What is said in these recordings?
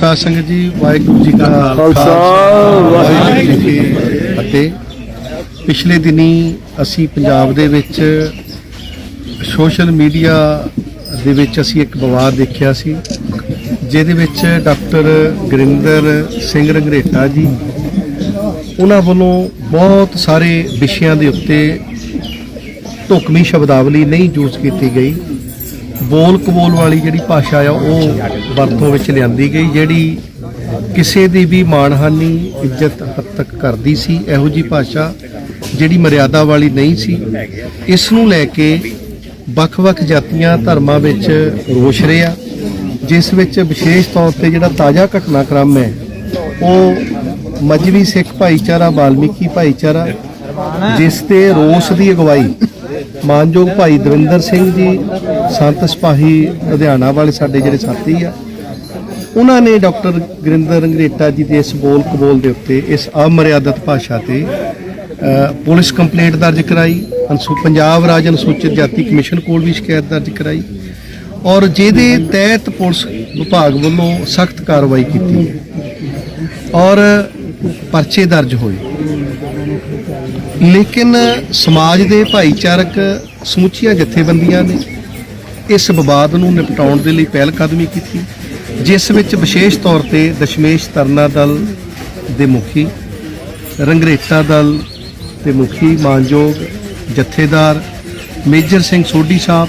ਸਾਧ ਸੰਗਤ ਜੀ ਵਾਹਿਗੁਰੂ ਜੀ ਕਾ ਖਾਲਸਾ ਵਾਹਿਗੁਰੂ ਜੀ ਕੀ ਫਤਿਹ। ਪਿਛਲੇ ਦਿਨੀ ਅਸੀਂ ਪੰਜਾਬ ਦੇ ਵਿੱਚ ਸੋਸ਼ਲ ਮੀਡੀਆ ਦੇ ਵਿੱਚ ਅਸੀਂ ਇੱਕ ਵਿਵਾਦ ਦੇਖਿਆ ਸੀ ਜਿਹਦੇ ਵਿੱਚ ਡਾਕਟਰ ਗੁਰਿੰਦਰ ਸਿੰਘ ਰੰਗਰੇਟਾ ਜੀ ਉਹਨਾਂ ਵੱਲੋਂ ਬਹੁਤ ਸਾਰੇ ਵਿਸ਼ਿਆਂ ਦੇ ਉੱਤੇ ਢੁਕਵੀਂ ਸ਼ਬਦਾਵਲੀ ਨਹੀਂ ਯੂਜ਼ ਕੀਤੀ ਗਈ। ਬੋਲ ਕਬੋਲ ਵਾਲੀ ਜਿਹੜੀ ਭਾਸ਼ਾ ਆ, ਉਹ ਵਰਤੋਂ ਵਿੱਚ ਲਿਆਂਦੀ ਗਈ, ਜਿਹੜੀ ਕਿਸੇ ਦੀ ਵੀ ਮਾਣਹਾਨੀ, ਇੱਜ਼ਤ ਹੱਦ ਤੱਕ ਕਰਦੀ ਸੀ, ਇਹੋ ਜੀ ਭਾਸ਼ਾ ਜਿਹੜੀ ਮਰਿਆਦਾ ਵਾਲੀ ਨਹੀਂ ਸੀ। ਇਸ ਨੂੰ ਲੈ ਕੇ ਵੱਖ-ਵੱਖ ਜਾਤੀਆਂ ਧਰਮਾਂ ਵਿੱਚ ਰੋਸ਼ ਰਿਹਾ, ਜਿਸ ਵਿੱਚ ਵਿਸ਼ੇਸ਼ ਤੌਰ ਤੇ ਜਿਹੜਾ ਤਾਜ਼ਾ ਘਟਨਾਕ੍ਰਮ ਹੈ, ਉਹ ਮਜਬੀ ਸਿੱਖ ਭਾਈਚਾਰਾ, ਵਾਲਮੀਕੀ ਭਾਈਚਾਰਾ, ਜਿਸ ਤੇ ਰੋਸ ਦੀ ਅਗਵਾਈ ਮਾਨਯੋਗ ਭਾਈ ਦਵਿੰਦਰ ਸਿੰਘ ਜੀ ਸੰਤ ਸਿਪਾਹੀ ਲੁਧਿਆਣਾ ਵਾਲੇ ਸਾਡੇ ਜਿਹੜੇ ਸਾਥੀ ਆ, ਉਹਨਾਂ ਨੇ ਡਾਕਟਰ ਗੁਰਿੰਦਰ ਰੰਗਰੇਟਾ ਜੀ ਦੇ ਇਸ ਬੋਲ ਕਬੋਲ ਦੇ ਉੱਤੇ ਇਸ ਅਮਰਿਆਦਤ ਭਾਸ਼ਾ ਤੇ ਪੁਲਿਸ ਕੰਪਲੇਂਟ ਦਰਜ ਕਰਾਈ, ਅਨਸੂ, ਪੰਜਾਬ ਰਾਜ ਅਨੁਸੂਚਿਤ ਜਾਤੀ ਕਮਿਸ਼ਨ ਕੋਲ ਵੀ ਸ਼ਿਕਾਇਤ ਦਰਜ ਕਰਾਈ ਔਰ ਜਿਹਦੇ ਤਹਿਤ ਪੁਲਿਸ ਵਿਭਾਗ ਵੱਲੋਂ ਸਖਤ ਕਾਰਵਾਈ ਕੀਤੀ ਔਰ ਪਰਚੇ ਦਰਜ ਹੋਏ। ਲੇਕਿਨ ਸਮਾਜ ਦੇ ਭਾਈਚਾਰਕ ਸਮੁੱਚੀਆਂ ਜਥੇਬੰਦੀਆਂ ਨੇ ਇਸ ਵਿਵਾਦ ਨੂੰ ਨਿਪਟਾਉਣ ਦੇ ਲਈ ਪਹਿਲ ਕਦਮੀ ਕੀਤੀ, ਜਿਸ ਵਿੱਚ ਵਿਸ਼ੇਸ਼ ਤੌਰ ਤੇ ਦਸ਼ਮੇਸ਼ ਤਰਨਾ ਦਲ ਦੇ ਮੁਖੀ, ਰੰਗਰੇਟਾ ਦਲ ਦੇ ਮੁਖੀ ਮਾਨਯੋਗ ਜਥੇਦਾਰ ਮੇਜਰ ਸਿੰਘ ਸੋਢੀ ਸਾਹਿਬ,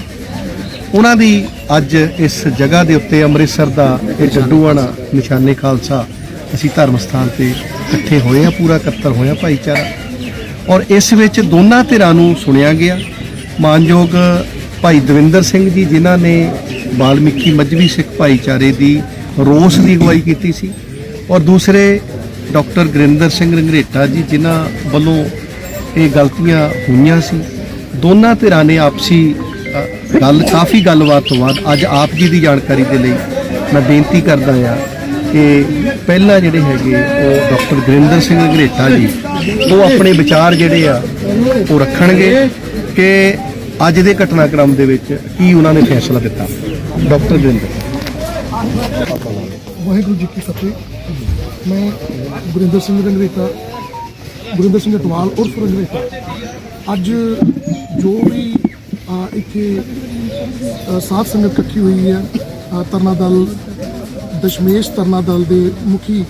ਉਹਨਾਂ ਦੀ ਅੱਜ ਇਸ ਜਗ੍ਹਾ ਦੇ ਉੱਤੇ ਅੰਮ੍ਰਿਤਸਰ ਦਾ ਇਹ ਜੱਡੂਆਣਾ ਨਿਸ਼ਾਨੇ ਖਾਲਸਾ, ਅਸੀਂ ਧਰਮ ਸਥਾਨ ਤੇ ਇਕੱਠੇ ਹੋਏ ਆ ਪੂਰਾ ਇਕੱਤਰ ਹੋਇਆ ਭਾਈਚਾਰਾ। ਔਰ ਇਸ ਵਿੱਚ ਦੋਨਾਂ ਧਿਰਾਂ ਨੂੰ ਸੁਣਿਆ ਗਿਆ। ਮਾਨਯੋਗ ਭਾਈ ਦਵਿੰਦਰ ਸਿੰਘ ਜੀ, ਜਿਨ੍ਹਾਂ ਨੇ ਵਾਲਮੀਕੀ ਮਜਬੀ ਸਿੱਖ ਭਾਈਚਾਰੇ ਦੀ ਰੋਸ ਦੀ ਅਗਵਾਈ ਕੀਤੀ ਸੀ। ਔਰ ਦੂਸਰੇ ਡਾਕਟਰ ਗੁਰਿੰਦਰ ਸਿੰਘ ਰੰਗਰੇਟਾ ਜੀ, ਜਿਨ੍ਹਾਂ ਵੱਲੋਂ ਇਹ ਗਲਤੀਆਂ ਹੋਈਆਂ ਸੀ। ਦੋਨਾਂ ਧਿਰਾਂ ਨੇ ਆਪਸੀ ਗੱਲ, ਕਾਫੀ ਗੱਲਬਾਤ ਤੋਂ ਬਾਅਦ ਅੱਜ ਆਪ ਜੀ ਦੀ ਜਾਣਕਾਰੀ ਦੇ ਲਈ ਮੈਂ ਬੇਨਤੀ ਕਰਦਾ ਹਾਂ ਕਿ ਪਹਿਲਾਂ ਜਿਹੜੇ ਹੈਗੇ ਉਹ ਡਾਕਟਰ ਗੁਰਿੰਦਰ ਸਿੰਘ ਰੰਗਰੇਟਾ ਜੀ, ਉਹ ਆਪਣੇ ਵਿਚਾਰ ਜਿਹੜੇ ਆ, ਉਹ ਰੱਖਣਗੇ ਕਿ ਅੱਜ ਦੇ ਘਟਨਾਕ੍ਰਮ ਦੇ ਵਿੱਚ ਕੀ ਉਹਨਾਂ ਨੇ ਫੈਸਲਾ ਦਿੱਤਾ? ਡਾਕਟਰ ਗੁਰਿੰਦਰ ਵਾਹਿਗੁਰੂ ਜੀ ਕੀ ਫਤਿਹ। ਮੈਂ ਗੁਰਿੰਦਰ ਸਿੰਘ ਰੰਗਰੇਟਾ ਗੁਰਿੰਦਰ ਸਿੰਘ ਅਟਵਾਲ ਉਰਫ ਰੰਗਰੇਟਾ ਅੱਜ ਜੋ ਵੀ ਇੱਥੇ ਸਾਧ ਸੰਗਤ ਇਕੱਠੀ ਹੋਈ ਹੈ ਆ, ਤਰਨਾ ਦਲ ਦਸ਼ਮੇਸ਼ ਤਰਨਾ ਦਲ ਦੇ ਮੁਖੀ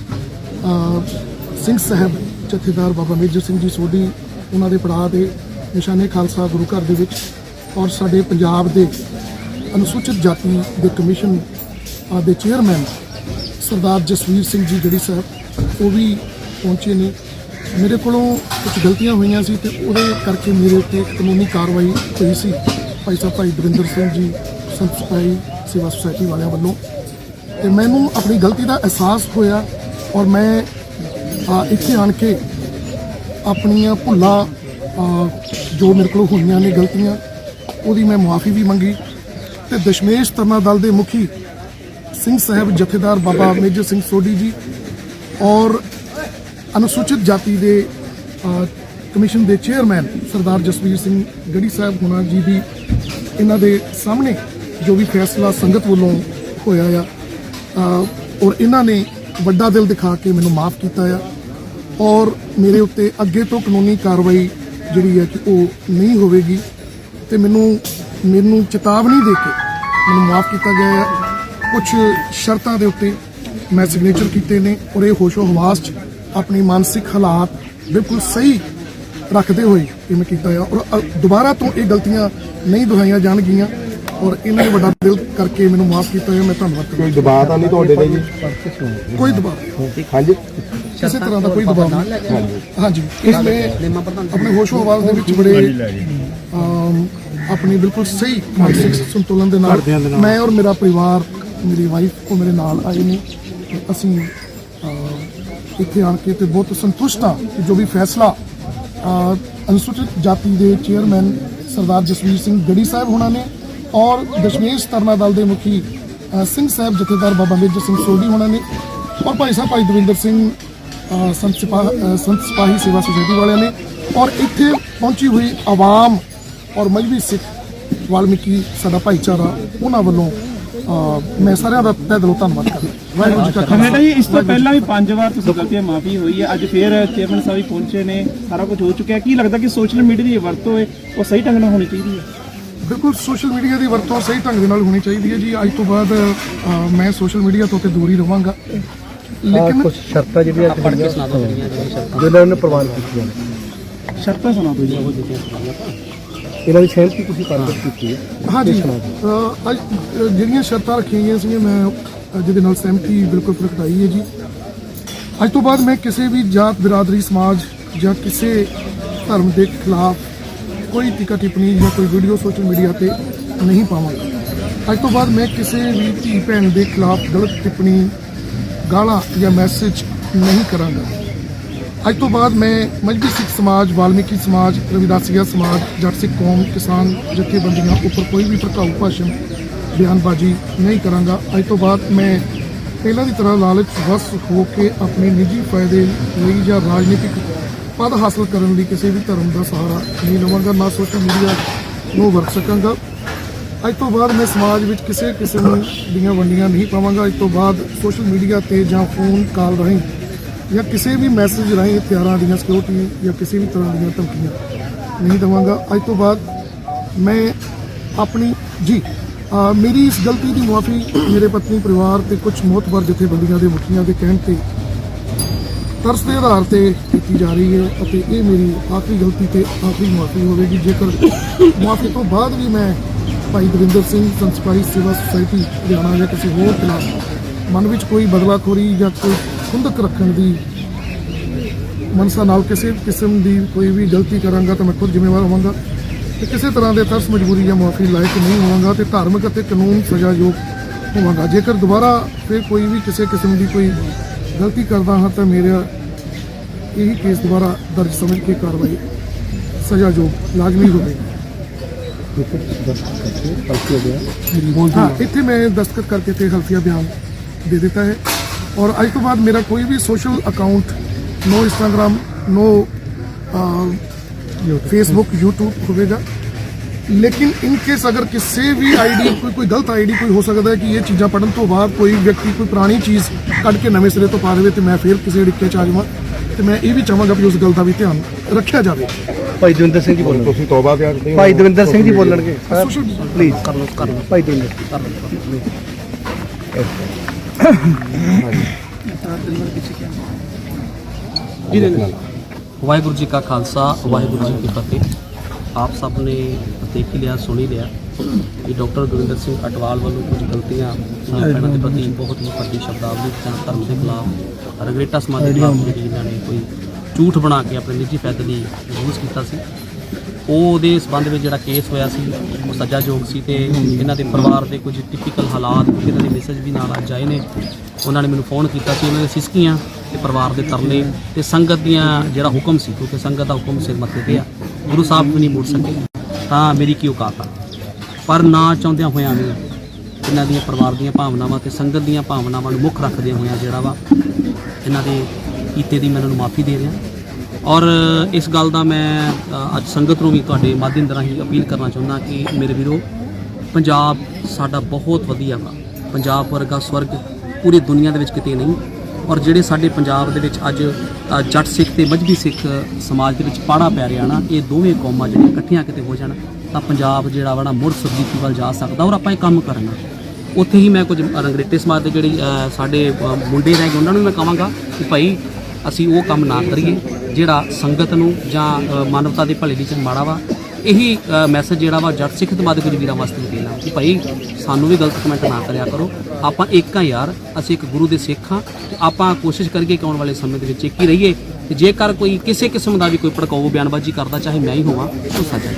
ਸਿੰਘ ਸਾਹਿਬ ਜਥੇਦਾਰ ਬਾਬਾ ਮੇਜਰ ਸਿੰਘ ਜੀ ਸੋਢੀ ਉਹਨਾਂ ਦੇ ਪੜਾਅ ਦੇ ਨਿਸ਼ਾਨੇ ਖਾਲਸਾ ਗੁਰੂ ਘਰ ਦੇ ਵਿੱਚ ਔਰ ਸਾਡੇ ਪੰਜਾਬ ਦੇ ਅਨੁਸੂਚਿਤ ਜਾਤੀ ਦੇ ਕਮਿਸ਼ਨ ਦੇ ਚੇਅਰਮੈਨ ਸਰਦਾਰ ਜਸਵੀਰ ਸਿੰਘ ਜੀ ਜਿਹੜੀ ਸਾਹਿਬ ਉਹ ਵੀ ਪਹੁੰਚੇ ਨੇ। ਮੇਰੇ ਕੋਲੋਂ ਕੁਝ ਗਲਤੀਆਂ ਹੋਈਆਂ ਸੀ ਤੇ ਉਹਦੇ ਕਰਕੇ ਮੇਰੇ ਉੱਤੇ ਕਾਨੂੰਨੀ ਕਾਰਵਾਈ ਹੋਈ ਸੀ। ਭਾਈ ਸਾਹਿਬ, ਭਾਈ ਦਵਿੰਦਰ ਸਿੰਘ ਜੀ, ਸੰਤ ਸਿਪਾਹੀ ਸੇਵਾ ਸੁਸਾਇਟੀ ਵਾਲਿਆਂ ਵੱਲੋਂ। ਤੇ ਮੈਨੂੰ ਆਪਣੀ ਗਲਤੀ ਦਾ ਅਹਿਸਾਸ ਹੋਇਆ ਔਰ ਮੈਂ ਇੱਥੇ ਆਣ ਕੇ ਆਪਣੀਆਂ ਭੁੱਲਾਂ ਜੋ ਮੇਰੇ ਕੋਲ ਹੋਈਆਂ ਨੇ ਗਲਤੀਆਂ ਉਹਦੀ ਮੈਂ ਮੁਆਫੀ ਵੀ ਮੰਗੀ ਤੇ ਦਸ਼ਮੇਸ਼ ਤਰਨਾ ਦਲ ਦੇ ਮੁਖੀ ਸਿੰਘ ਸਾਹਿਬ ਜਥੇਦਾਰ ਬਾਬਾ ਮੇਜਰ ਸਿੰਘ ਸੋਢੀ ਜੀ ਔਰ ਅਨੁਸੂਚਿਤ ਜਾਤੀ ਦੇ ਕਮਿਸ਼ਨ ਦੇ ਚੇਅਰਮੈਨ ਸਰਦਾਰ ਜਸਵੀਰ ਸਿੰਘ ਗੜੀ ਸਾਹਿਬ ਹੁਣਾ ਜੀ ਦੀ ਇਹਨਾਂ ਦੇ ਸਾਹਮਣੇ ਜੋ ਵੀ ਫੈਸਲਾ ਸੰਗਤ ਵੱਲੋਂ ਹੋਇਆ ਆ। ਔਰ ਇਹਨਾਂ ਨੇ ਵੱਡਾ ਦਿਲ ਦਿਖਾ ਕੇ ਮੈਨੂੰ ਮਾਫ ਕੀਤਾ ਆ। ਔਰ ਮੇਰੇ ਉੱਤੇ ਅੱਗੇ ਤੋਂ ਕਾਨੂੰਨੀ ਕਾਰਵਾਈ ਜਿਹੜੀ ਹੈ ਕਿ ਉਹ ਨਹੀਂ ਹੋਵੇਗੀ। ਤੇ ਮੈਨੂੰ ਮੈਨੂੰ ਚੇਤਾਵਨੀ ਦੇ ਕੇ ਮੈਨੂੰ ਮਾਫ ਕੀਤਾ ਗਿਆ ਕੁਝ ਸ਼ਰਤਾਂ ਦੇ ਉੱਤੇ ਮੈਂ ਸਿਗਨੇਚਰ ਕੀਤੇ ਨੇ ਔਰ ਇਹ ਹੋਸ਼ੋ ਹਵਾਸ 'ਚ ਆਪਣੀ ਮਾਨਸਿਕ ਹਾਲਾਤ ਬਿਲਕੁਲ ਸਹੀ ਰੱਖਦੇ ਹੋਏ ਇਹ ਮੈਂ ਕੀਤਾ ਹੈ ਔਰ ਦੁਬਾਰਾ ਤੋਂ ਇਹ ਗਲਤੀਆਂ ਨਹੀਂ ਦੁਹਰਾਈਆਂ ਜਾਣਗੀਆਂ ਔਰ ਇਹਨਾਂ ਨੇ ਵੱਡਾ ਦਿਲ ਕਰਕੇ ਮੈਨੂੰ ਮਾਫ ਕੀਤਾ ਹੈ ਮੈਂ ਧੰਨਵਾਦ ਕਰਦਾ ਕੋਈ ਦਬਾਅ ਤਾਂ ਨਹੀਂ ਤੁਹਾਡੇ ਤੇ ਜੀ? ਕੋਈ ਦਬਾਅ ਹਾਂਜੀ। ਕਿਸੇ ਤਰ੍ਹਾਂ ਦਾ ਕੋਈ ਦਬਾਅ ਨਹੀਂ। ਹਾਂਜੀ ਇਸ ਲਈ ਆਪਣੇ ਹੋਸ਼ੋ ਹਵਾਸ ਦੇ ਵਿੱਚ ਬੜੇ ਅਮ, ਆਪਣੀ ਬਿਲਕੁਲ ਸਹੀ ਮਾਨਸਿਕ ਸੰਤੁਲਨ ਦੇ ਨਾਲ ਮੈਂ ਔਰ ਮੇਰਾ ਪਰਿਵਾਰ ਮੇਰੀ ਵਾਈਫ ਉਹ ਮੇਰੇ ਨਾਲ ਆਏ ਨੇ। ਤੇ ਅਸੀਂ ਅਮ, ਇੱਥੇ ਆਣ ਕੇ ਤੇ ਬਹੁਤ ਸੰਤੁਸ਼ਟ ਹਾਂ ਕਿ ਜੋ ਵੀ ਫੈਸਲਾ ਅ, ਅਨੁਸੂਚਿਤ ਜਾਤੀ ਦੇ ਚੇਅਰਮੈਨ ਸਰਦਾਰ ਜਸਵੀਰ ਸਿੰਘ ਗੜੀ ਸਾਹਿਬ ਹੋਣਾ ਨੇ ਔਰ ਦਸ਼ਮੇਸ਼ ਤਰਨਾ ਦਲ ਦੇ ਮੁਖੀ ਅ, ਸਿੰਘ ਸਾਹਿਬ ਜਥੇਦਾਰ ਬਾਬਾ ਮੇਜਰ ਸਿੰਘ ਸੋਢੀ ਹੋਣਾ ਨੇ ਔਰ ਭਾਈ ਸਾਹਿਬ ਭਾਈ ਦਵਿੰਦਰ ਸਿੰਘ ਸੰਤ ਸਿਪਾਹ ਅ, ਸੰਤ ਸਿਪਾਹੀ ਸੇਵਾ ਸੁਸਾਇਟੀ ਵਾਲਿਆਂ ਨੇ ਔਰ ਇੱਥੇ ਪਹੁੰਚੀ ਹੋਈ ਆਵਾਮ ਔਰ ਮਜਬੀ ਸਿੱਖ ਵਾਲਮੀਕੀ ਸਾਡਾ ਭਾਈਚਾਰਾ ਉਹਨਾਂ ਵੱਲੋਂ ਮੈਂ ਸਾਰਿਆਂ ਦਾ ਤਹਿ ਦਿਲੋਂ ਧੰਨਵਾਦ ਕਰਦਾ। ਵਾਹਿਗੁਰੂ ਜੀ ਕਾ ਖਾਲਸਾ। ਜੀ ਇਸ ਤੋਂ ਪਹਿਲਾਂ ਵੀ ਪੰਜ ਵਾਰ ਤੁਸੀਂ ਗਲਤੀਆਂ ਮਾਫੀ ਹੋਈ ਹੈ। ਅੱਜ ਫੇਰ ਚੇਅਰਮੈਨ ਸਾਹਿਬ ਵੀ ਪਹੁੰਚੇ ਨੇ ਸਾਰਾ ਕੁਝ ਹੋ ਚੁੱਕਿਆ ਕੀ ਲੱਗਦਾ ਕਿ ਸੋਸ਼ਲ ਮੀਡੀਆ ਦੀ ਵਰਤੋਂ ਹੈ ਉਹ ਸਹੀ ਢੰਗ ਨਾਲ ਹੋਣੀ ਚਾਹੀਦੀ ਹੈ? ਬਿਲਕੁਲ ਸੋਸ਼ਲ ਮੀਡੀਆ ਦੀ ਵਰਤੋਂ ਸਹੀ ਢੰਗ ਦੇ ਨਾਲ ਹੋਣੀ ਚਾਹੀਦੀ ਹੈ ਜੀ। ਅੱਜ ਤੋਂ ਬਾਅਦ ਮੈਂ ਸੋਸ਼ਲ ਮੀਡੀਆ ਤੋਂ ਤੇ ਦੂਰ ਹੀ ਰਵਾਂਗਾ। ਲੇਕਿਨ ਕੁਝ ਸ਼ਰਤਾਂ ਜਿਹੜੀਆਂ ਜਿਹੜੀਆਂ ਜਿਹਨਾਂ ਨੇ ਪ੍ਰਵਾਨ ਕੀਤੀਆਂ ਨੇ। ਸ਼ਰਤਾਂ ਸੁਣਾ ਦਿਓ ਜੀ। ਇਹਨਾਂ ਦੀ ਸਹਿਮਤੀ ਤੁਸੀਂ ਪ੍ਰਗਟ ਕੀਤੀ ਹੈ। ਹਾਂਜੀ ਅਹ, ਅੱਜ ਜਿਹੜੀਆਂ ਸ਼ਰਤਾਂ ਰੱਖੀਆਂ ਗਈਆਂ ਸੀ ਮੈਂ ਜਿਹਦੇ ਨਾਲ ਸਹਿਮਤੀ ਬਿਲਕੁਲ ਪ੍ਰਗਟਾਈ ਹੈ ਜੀ। ਅੱਜ ਤੋਂ ਬਾਅਦ ਮੈਂ ਕਿਸੇ ਵੀ ਜਾਤ ਬਿਰਾਦਰੀ ਸਮਾਜ ਜਾਂ ਕਿਸੇ ਧਰਮ ਦੇ ਖਿਲਾਫ ਕੋਈ ਟਿੱਕਾ ਟਿੱਪਣੀ ਜਾਂ ਕੋਈ ਵੀਡੀਓ ਸੋਸ਼ਲ ਮੀਡੀਆ ਤੇ ਨਹੀਂ ਪਾਵਾਂਗਾ। ਅੱਜ ਤੋਂ ਬਾਅਦ ਮੈਂ ਕਿਸੇ ਵੀ ਧੀ ਭੈਣ ਦੇ ਖਿਲਾਫ ਗਲਤ ਟਿੱਪਣੀ ਗਾਲਾਂ ਜਾਂ ਮੈਸੇਜ ਨਹੀਂ ਕਰਾਂਗਾ। ਅੱਜ ਤੋਂ ਬਾਅਦ ਮੈਂ ਮਜਬੀ ਸਿੱਖ ਸਮਾਜ, ਵਾਲਮੀਕੀ ਸਮਾਜ ਰਵਿਦਾਸੀਆ ਸਮਾਜ, ਜੱਟ ਸਿੱਖ ਕੌਮ, ਕਿਸਾਨ ਜਥੇਬੰਦੀਆਂ ਉੱਪਰ ਕੋਈ ਵੀ ਭੜਕਾਊ ਭਾਸ਼ਣ, ਬਿਆਨਬਾਜ਼ੀ ਨਹੀਂ ਕਰਾਂਗਾ। ਅੱਜ ਤੋਂ ਬਾਅਦ ਮੈਂ ਪਹਿਲਾਂ ਦੀ ਤਰ੍ਹਾਂ ਲਾਲਚ ਵਸ ਹੋ ਕੇ ਆਪਣੇ ਨਿੱਜੀ ਫਾਇਦੇ ਲਈ ਜਾਂ ਰਾਜਨੀਤਿਕ ਪਦ ਹਾਸਲ ਕਰਨ ਲਈ ਕਿਸੇ ਵੀ ਧਰਮ ਦਾ ਸਹਾਰਾ ਨਹੀਂ ਲਵਾਂਗਾ, ਨਾ ਸੋਸ਼ਲ ਮੀਡੀਆ ਨੂੰ ਵਰਤ ਸਕਾਂਗਾ। ਅੱਜ ਤੋਂ ਬਾਅਦ ਮੈਂ ਸਮਾਜ ਵਿੱਚ ਕਿਸੇ ਕਿਸਮ ਦੀਆਂ ਵੰਡੀਆਂ ਨਹੀਂ ਪਾਵਾਂਗਾ। ਅੱਜ ਤੋਂ ਬਾਅਦ ਸੋਸ਼ਲ ਮੀਡੀਆ ਤੇ ਜਾਂ ਫੋਨ ਕਾਲ ਰਾਹੀਂ ਜਾਂ ਕਿਸੇ ਵੀ ਮੈਸੇਜ ਰਾਹੀਂ ਹਥਿਆਰਾਂ ਦੀਆਂ ਸਿਕਿਉਰਿਟੀ ਜਾਂ ਕਿਸੇ ਵੀ ਤਰ੍ਹਾਂ ਦੀਆਂ ਧਮਕੀਆਂ ਨਹੀਂ ਦੇਵਾਂਗਾ। ਅੱਜ ਤੋਂ ਬਾਅਦ ਮੈਂ ਆਪਣੀ ਜੀ ਮੇਰੀ ਇਸ ਗਲਤੀ ਦੀ ਮੁਆਫੀ ਮੇਰੇ ਪਤਨੀ, ਪਰਿਵਾਰ ਤੇ ਕੁਝ ਮੋਤਬਰ ਜਥੇਬੰਦੀਆਂ ਦੇ ਮੁਖੀਆਂ ਦੇ ਕਹਿਣ ਤੇ ਤਰਸ ਦੇ ਆਧਾਰ ਤੇ ਕੀਤੀ ਜਾ ਰਹੀ ਹੈ ਅਤੇ ਇਹ ਮੇਰੀ ਆਖਰੀ ਗਲਤੀ ਤੇ ਆਖਰੀ ਮੁਆਫੀ ਹੋਵੇਗੀ। ਜੇਕਰ ਮੁਆਫੀ ਤੋਂ ਬਾਅਦ ਵੀ ਮੈਂ ਭਾਈ ਦਵਿੰਦਰ ਸਿੰਘ ਸੰਸਕਾਰੀ ਸੇਵਾ ਸੁਸਾਇਟੀ ਹਰਿਆਣਾ ਜਾਂ ਕਿਸੇ ਹੋਰ ਖਿਲਾਫ ਮਨ ਵਿੱਚ ਕੋਈ ਬਦਲਾਖੋਰੀ ਜਾਂ ਕੋਈ ਖੁੰਦਕ ਰੱਖਣ ਦੀ ਮਨਸਾ ਨਾਲ ਕਿਸੇ ਕਿਸਮ ਦੀ ਕੋਈ ਵੀ ਗਲਤੀ ਕਰਾਂਗਾ ਤਾਂ ਮੈਂ ਖੁਦ ਜ਼ਿੰਮੇਵਾਰ ਹੋਵਾਂਗਾ ਤੇ ਕਿਸੇ ਤਰ੍ਹਾਂ ਦੇ ਤਰਸ ਮਜਬੂਰੀ ਜਾਂ ਮੁਆਫੀ ਲਾਇਕ ਨਹੀਂ ਹੋਵਾਂਗਾ ਤੇ ਧਾਰਮਿਕ ਅਤੇ ਕਾਨੂੰਨ ਸਜ਼ਾਯੋਗ ਹੋਵਾਂਗਾ। ਜੇਕਰ ਦੁਬਾਰਾ ਫਿਰ ਕੋਈ ਵੀ ਕਿਸੇ ਕਿਸਮ ਦੀ ਕੋਈ ਗਲਤੀ ਕਰਦਾ ਹਾਂ ਤਾਂ ਮੇਰਾ ਇਹੀ ਕੇਸ ਦੁਬਾਰਾ ਦਰਜ ਸਮਝ ਕੇ ਕਾਰਵਾਈ ਸਜ਼ਾਯੋਗ ਲਾਜ਼ਮੀ ਹੋਵੇਗੀ ਹਲਕੀ ਹੋ ਗਿਆ हाँ इतने मैं दस्तखत करके थे हल्फिया बयान दे देता है और आज तो बाद मेरा कोई भी social account no Instagram no Facebook YouTube होगा ਲੇਕਿਨ ਇਨ ਕੇਸ ਅਗਰ ਕਿਸੇ ਵੀ ਆਈਡੀ ਕੋਈ ਕੋਈ ਗਲਤ ਆਈਡੀ ਕੋਈ ਹੋ ਸਕਦਾ ਹੈ ਕਿ ਇਹ ਚੀਜ਼ਾਂ ਪੜਨ ਤੋਂ ਬਾਅਦ ਕੋਈ ਵਿਅਕਤੀ ਕੋਈ ਪੁਰਾਣੀ ਚੀਜ਼ ਕੱਢ ਕੇ ਨਵੇਂ ਸਿਰੇ ਤੋਂ ਪਾ ਦੇਵੇ ਤੇ ਮੈਂ ਫਿਰ ਕਿਸੇ ਅੜਿੱਕੇ ਚ ਆ ਜਾਵਾਂ ਤੇ ਮੈਂ ਇਹ ਵੀ ਚਾਹਾਂਗਾ ਵੀ ਉਸ ਗੱਲ ਦਾ ਵੀ ਧਿਆਨ ਰੱਖਿਆ ਜਾਵੇ ਭਾਈ ਦਵਿੰਦਰ ਸਿੰਘ ਜੀ ਬੋਲਣ ਤੁਸੀਂ ਤੌਬਾ ਕਰਦੇ ਹੋ ਭਾਈ ਦਵਿੰਦਰ ਸਿੰਘ ਜੀ ਬੋਲਣਗੇ ਪਲੀਜ਼ ਕਰ ਲਓ ਕਰ ਲਓ ਭਾਈ ਦਵਿੰਦਰ ਵਾਹਿਗੁਰੂ ਜੀ ਕਾ ਖਾਲਸਾ ਵਾਹਿਗੁਰੂ ਜੀ ਕੀ ਫਤਿਹ ਆਪ ਸਭ ਨੇ ਦੇਖ ਲਿਆ ਸੁਣ ਲਿਆ ਕਿ ਡਾਕਟਰ ਗੁਰਿੰਦਰ ਸਿੰਘ ਅਟਵਾਲ ਵੱਲੋਂ ਕੁਝ ਗਲਤੀਆਂ ਭੈਣਾਂ ਦੇ ਪ੍ਰਤੀ ਬਹੁਤ ਹੀ ਵੱਡੀ ਸ਼ਬਦਾਵਲੀ ਜਾਂ ਧਰਮ ਦੇ ਖਿਲਾਫ ਰਗਰੇਟਾ ਸਮਾਜ ਦੇ ਖਿਲਾਫ ਜਿਹੜੀ ਇਹਨਾਂ ਨੇ ਕੋਈ ਝੂਠ ਬਣਾ ਕੇ ਆਪਣੇ ਨਿੱਜੀ ਫਾਇਦੇ ਲਈ ਯੂਜ਼ ਕੀਤਾ ਸੀ। ਉਹ ਉਹਦੇ ਸਬੰਧ ਵਿੱਚ ਜਿਹੜਾ ਕੇਸ ਹੋਇਆ ਸੀ ਉਹ ਸਜ਼ਾਯੋਗ ਸੀ ਤੇ ਇਹਨਾਂ ਦੇ ਪਰਿਵਾਰ ਦੇ ਕੁਝ ਟਿਪੀਕਲ ਹਾਲਾਤ ਇਹਨਾਂ ਦੇ ਮੈਸੇਜ ਵੀ ਨਾਲ ਅੱਜ ਆਏ ਨੇ। ਉਹਨਾਂ ਨੇ ਮੈਨੂੰ ਫੋਨ ਕੀਤਾ ਸੀ ਉਹਨਾਂ ਦੇ ਸਿਸਕੀਆਂ ਤੇ ਪਰਿਵਾਰ ਦੇ ਤਰਲੇ ਤੇ ਸੰਗਤ ਦੀਆਂ ਜਿਹੜਾ ਹੁਕਮ ਸੀ ਕਿਉਂਕਿ ਸੰਗਤ ਦਾ ਹੁਕਮ ਸਿਰ ਮੱਥੇ ਤੇ ਆ ਗੁਰੂ ਸਾਹਿਬ ਵੀ ਨਹੀਂ ਮੁੜ ਸਕੇ। ਤਾਂ ਮੇਰੀ ਕੀ ਔਕਾਤ ਆ? ਪਰ ਨਾ ਚਾਹੁੰਦਿਆਂ ਹੋਇਆਂ ਵੀ ਇਹਨਾਂ ਦੀਆਂ ਪਰਿਵਾਰ ਦੀਆਂ ਭਾਵਨਾਵਾਂ ਤੇ ਸੰਗਤ ਦੀਆਂ ਭਾਵਨਾਵਾਂ ਨੂੰ ਮੁੱਖ ਰੱਖਦੇ ਹੋਇਆਂ ਜਿਹੜਾ ਵਾ, ਇਹਨਾਂ ਦੇ ਕੀਤੇ ਦੀ ਮੈਂ ਇਹਨਾਂ ਨੂੰ ਮਾਫੀ ਦੇ ਰਿਹਾ। ਔਰ ਇਸ ਗੱਲ ਦਾ ਮੈਂ ਅੱਜ ਸੰਗਤ ਨੂੰ ਵੀ ਤੁਹਾਡੇ ਮਾਧਿਅਮ ਦੇ ਰਾਹੀਂ ਅਪੀਲ ਕਰਨਾ ਚਾਹੁੰਦਾ ਕਿ ਮੇਰੇ ਵੀਰੋ, ਪੰਜਾਬ ਸਾਡਾ ਬਹੁਤ ਵਧੀਆ ਵਾ। ਪੰਜਾਬ ਵਰਗਾ ਸਵਰਗ ਪੂਰੀ ਦੁਨੀਆ ਦੇ ਵਿੱਚ ਕਿਤੇ ਨਹੀਂ। ਔਰ ਜਿਹੜੇ ਸਾਡੇ ਪੰਜਾਬ ਦੇ ਵਿੱਚ ਅੱਜ ਜੱਟ ਸਿੱਖ ਤੇ ਮਜਬੀ ਸਿੱਖ ਸਮਾਜ ਦੇ ਵਿੱਚ ਪਾੜਾ ਪੈ ਰਿਹਾ ਨਾ, ਇਹ ਦੋਵੇਂ ਕੌਮਾਂ ਜਿਹੜੀਆਂ ਇਕੱਠੀਆਂ ਕਿਤੇ ਹੋ ਜਾਣ, ਤਾਂ ਪੰਜਾਬ ਜਿਹੜਾ ਵਾ ਨਾ ਮੁੜ ਸੁਰਜੀਤੀ ਵੱਲ ਜਾ ਸਕਦਾ ਔਰ ਆਪਾਂ ਇਹ ਕੰਮ ਕਰਨਾ। ਉੱਥੇ ਹੀ ਮੈਂ ਕੁਝ ਰੰਗਰੇਟੇ ਸਮਾਜ ਦੇ ਜਿਹੜੀ ਸਾਡੇ ਮੁੰਡੇ ਰਹਿ ਗਏ, ਉਹਨਾਂ ਨੂੰ ਮੈਂ ਕਹਾਂਗਾ ਕਿ ਭਾਈ ਅਸੀਂ ਉਹ ਕੰਮ ਨਾ ਕਰੀਏ, ਜਿਹੜਾ ਸੰਗਤ ਨੂੰ ਜਾਂ ਮਾਨਵਤਾ ਦੇ ਭਲੇ ਦੀ ਮਾੜਾ ਵਾ ਇਹੀ ਮੈਸੇਜ ਜਿਹੜਾ ਵਾ ਜੱਟ ਸਿੱਖ ਤੇ ਕੁਝ ਵੀਰਾਂ ਵਾਸਤੇ ਵੀ ਦੇਣਾ ਕਿ ਭਾਈ ਸਾਨੂੰ ਵੀ ਗਲਤ ਕਮੈਂਟ ਨਾ ਕਰਿਆ ਕਰੋ। ਆਪਾਂ ਇੱਕ ਆ ਯਾਰ ਅਸੀਂ ਇੱਕ ਗੁਰੂ ਦੇ ਸਿੱਖ ਹਾਂ ਤੇ ਆਪਾਂ ਕੋਸ਼ਿਸ਼ ਕਰੀਏ ਕਿ ਆਉਣ ਵਾਲੇ ਸਮੇਂ ਦੇ ਵਿੱਚ ਇੱਕ ਹੀ ਰਹੀਏ ਤੇ ਜੇਕਰ ਕੋਈ ਕਿਸੇ ਕਿਸਮ ਦਾ ਵੀ ਕੋਈ ਭੜਕਾਊ ਬਿਆਨਬਾਜ਼ੀ ਕਰਦਾ ਚਾਹੇ ਮੈਂ ਹੀ ਹੋਵਾਂ ਉਹ ਸਜ਼ਾ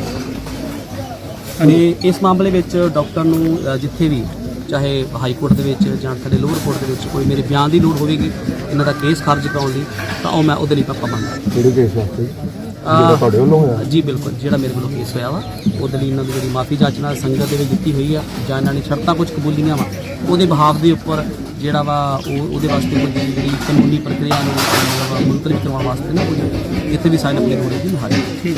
ਤੇ ਇਸ ਮਾਮਲੇ ਵਿੱਚ ਡਾਕਟਰ ਨੂੰ ਜਿੱਥੇ ਵੀ ਚਾਹੇ ਹਾਈ ਕੋਰਟ ਦੇ ਵਿੱਚ ਜਾਂ ਸਾਡੇ ਲੋਅਰ ਕੋਰਟ ਦੇ ਵਿੱਚ ਕੋਈ ਮੇਰੇ ਬਿਆਨ ਦੀ ਲੋੜ ਹੋਵੇਗੀ ਇਹਨਾਂ ਦਾ ਕੇਸ ਖਾਰਜ ਕਰਾਉਣ ਦੀ ਤਾਂ ਉਹ ਮੈਂ ਉਹਦੇ ਲਈ ਪੱਕਾ ਮੰਗਦਾ। ਕਿਹੜੇ ਕੇਸ ਵਾਸਤੇ? ਜਿਹੜਾ ਤੁਹਾਡੇ ਵੱਲੋਂ ਹੋਇਆ। ਜੀ ਬਿਲਕੁਲ ਜਿਹੜਾ ਮੇਰੇ ਵੱਲੋਂ ਕੇਸ ਹੋਇਆ ਵਾ ਉਹਦੇ ਲਈ ਇਹਨਾਂ ਦੀ ਜਿਹੜੀ ਮਾਫੀ ਜਾਚਨਾ ਸੰਗਤ ਦੇ ਵਿੱਚ ਦਿੱਤੀ ਹੋਈ ਆ ਜਾਂ ਇਹਨਾਂ ਨੇ ਸ਼ਰਤਾਂ ਕੁਝ ਕਬੂਲੀਆਂ ਵਾ ਉਹਦੇ ਬਹਾਫ ਦੇ ਉੱਪਰ ਜਿਹੜਾ ਵਾ ਉਹ ਉਹਦੇ ਵਾਸਤੇ ਕੋਈ ਜਿਹੜੀ ਕਾਨੂੰਨੀ ਪ੍ਰਕਿਰਿਆ ਨੂੰ ਮਤਲਬ ਮੁਲਤਵੀ ਕਰਵਾਉਣ ਵਾਸਤੇ ਨਾ ਕੋਈ ਇੱਥੇ ਵੀ ਸਾਈਨ ਅਪਲਾਈ ਹੋਣੀ ਜੀ ਮਹਾਲੀ।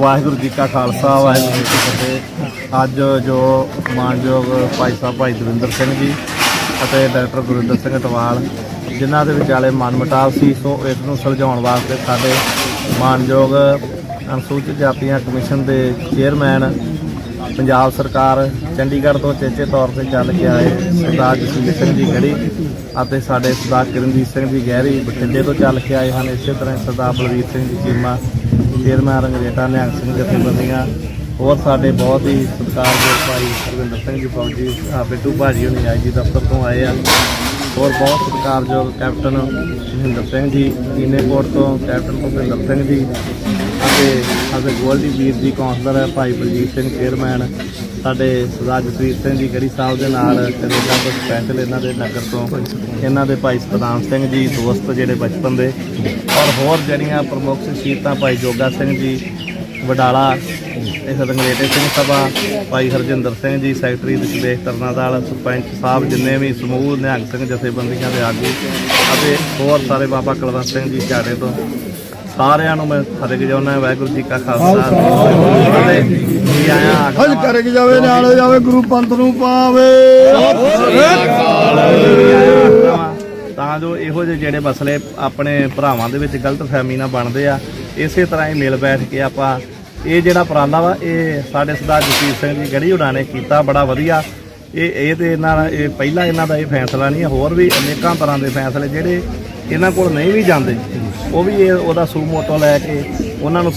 ਵਾਹਿਗੁਰੂ ਜੀ ਕਾ ਖਾਲਸਾ ਵਾਹਿਗੁਰੂ ਜੀ ਕੀ ਫਤਿਹ। ਅੱਜ ਜੋ ਮਾਨਯੋਗ ਭਾਈ ਸਾਹਿਬ ਭਾਈ ਦਵਿੰਦਰ ਸਿੰਘ ਜੀ ਅਤੇ ਡਾਕਟਰ ਗੁਰਿੰਦਰ ਸਿੰਘ ਟਵਾਲ ਜਿਨ੍ਹਾਂ ਦੇ ਵਿਚਾਲੇ ਮਨਮਟਾਵ ਸੀ, ਸੋ ਇਸ ਨੂੰ ਸੁਲਝਾਉਣ ਵਾਸਤੇ ਸਾਡੇ ਮਾਨਯੋਗ ਅਨੁਸੂਚਿਤ ਜਾਤੀਆਂ ਕਮਿਸ਼ਨ ਦੇ ਚੇਅਰਮੈਨ ਪੰਜਾਬ ਸਰਕਾਰ ਚੰਡੀਗੜ੍ਹ ਤੋਂ ਚੇਚੇ ਤੌਰ ਤੇ ਚੱਲ ਕੇ ਆਏ ਸਰਦਾਰ ਜਸਵੀਰ ਸਿੰਘ ਜੀ ਗੜੀ ਅਤੇ ਸਾਡੇ ਸਰਦਾਰ ਕਿਰਨਜੀਤ ਸਿੰਘ ਜੀ ਗਹਿਰੀ ਬਠਿੰਡੇ ਤੋਂ ਚੱਲ ਕੇ ਆਏ ਹਨ। ਇਸੇ ਤਰ੍ਹਾਂ ਹੀ ਸਰਦਾਰ ਬਲਵੀਰ ਸਿੰਘ ਜੀ ਚੀਮਾ ਚੇਅਰਮੈਨ ਰੰਗਰੇਟਾ ਨਿਹੰਗ ਸਿੰਘ ਜਥੇਬੰਦੀਆਂ ਹੋਰ ਸਾਡੇ ਬਹੁਤ ਹੀ ਸਤਿਕਾਰਯੋਗ ਭਾਈ ਸਰਵਿੰਦਰ ਸਿੰਘ ਜੀ ਫੌਜੀ ਆ ਬਿੱਟੂ ਭਾਜੀ ਹੋਣੀ ਆਈ ਜੀ ਦਫ਼ਤਰ ਤੋਂ ਆਏ ਆ। ਹੋਰ ਬਹੁਤ ਸਤਿਕਾਰਯੋਗ ਕੈਪਟਨ ਮਹਿੰਦਰ ਸਿੰਘ ਜੀ ਕੀਨੇਕੋਟ ਤੋਂ ਕੈਪਟਨ ਭੁਪਿੰਦਰ ਸਿੰਘ ਜੀ ਅਤੇ ਸਾਡੇ ਗੋਲਡੀ ਵੀਰ ਜੀ, ਕੌਂਸਲਰ ਭਾਈ ਬਲਜੀਤ ਸਿੰਘ, ਚੇਅਰਮੈਨ ਸਾਡੇ ਸਰਦਾਰ ਜਸਵੀਰ ਸਿੰਘ ਜੀ, ਗੜੀ ਸਾਹਿਬ ਦੇ ਨਾਲ ਕੈਨੇਡਾ ਤੋਂ ਸਪੈਸ਼ਲ ਇਹਨਾਂ ਦੇ ਨਗਰ ਤੋਂ ਇਹਨਾਂ ਦੇ ਭਾਈ ਸਤਨਾਮ ਸਿੰਘ ਜੀ, ਦੋਸਤ ਜਿਹੜੇ ਬਚਪਨ ਦੇ ਔਰ ਹੋਰ ਜਿਹੜੀਆਂ ਪ੍ਰਮੁੱਖ ਸ਼ਖਸੀਅਤਾਂ ਭਾਈ ਜੋਗਾ ਸਿੰਘ ਜੀ ਵਡਾਲਾ ਇਸ ਰੰਗਰੇਟੇ ਸਿੰਘ ਸਭਾ ਭਾਈ ਹਰਜਿੰਦਰ ਸਿੰਘ ਜੀ ਸੈਕਟਰੀ ਦਸ਼ਵੇਸ਼ ਤਰਨਾਦਾਲ ਸਰਪੰਚ ਸਾਹਿਬ ਜਿੰਨੇ ਵੀ ਸਮੂਹ ਨਿਹੰਗ ਸਿੰਘ ਜਥੇਬੰਦੀਆਂ ਦੇ ਆਗੂ ਅਤੇ ਹੋਰ ਸਾਰੇ ਬਾਬਾ ਕੁਲਵੰਤ ਸਿੰਘ ਜੀ ਝਾੜੇ ਤੋਂ ਸਾਰਿਆਂ ਨੂੰ ਮੈਂ ਫਤਿਹ ਜਾਉਣਾ ਵਾਹਿਗੁਰੂ ਜੀ ਕਾ ਖਾਲਸਾ ਜੀ ਆਇਆਂ ਕਰਕੇ ਜਾਵੇ ਨਾਲ ਜਾਵੇ ਗੁਰੂ ਪੰਥ ਨੂੰ ਪਾਵੇ। ਤਾਂ ਜੋ ਇਹੋ ਜਿਹੇ ਜਿਹੜੇ ਮਸਲੇ ਆਪਣੇ ਭਰਾਵਾਂ ਦੇ ਵਿੱਚ ਗਲਤ ਫਹਿਮੀ ਨਾਲ ਬਣਦੇ ਆ ਇਸੇ ਤਰ੍ਹਾਂ ਹੀ ਮਿਲ ਬੈਠ ਕੇ ਆਪਾਂ ਇਹ ਜਿਹੜਾ ਉਪਰਾਲਾ ਵਾ, ਇਹ ਸਾਡੇ ਸਰਦਾਰ ਜਸਵੀਰ ਸਿੰਘ ਜੀ ਗੜੀ ਉਡਾਣੇ ਕੀਤਾ, ਬੜਾ ਵਧੀਆ। ਇਹ ਇਹ ਤੇ ਇਹਨਾਂ ਇਹ ਪਹਿਲਾ ਇਹਨਾਂ ਦਾ ਇਹ ਫੈਸਲਾ ਨਹੀਂ ਹੈ ਹੋਰ ਵੀ ਅਨੇਕਾਂ ਤਰ੍ਹਾਂ ਦੇ ਫੈਸਲੇ ਜਿਹੜੇ ਇਹਨਾਂ ਕੋਲ ਨਹੀਂ ਵੀ ਜਾਂਦੇ, ਉਹ ਵੀ ਇਹ ਉਹਦਾ ਸੂ ਮੋਟੋ ਲੈ ਕੇ ਉਹਨਾਂ ਨੂੰ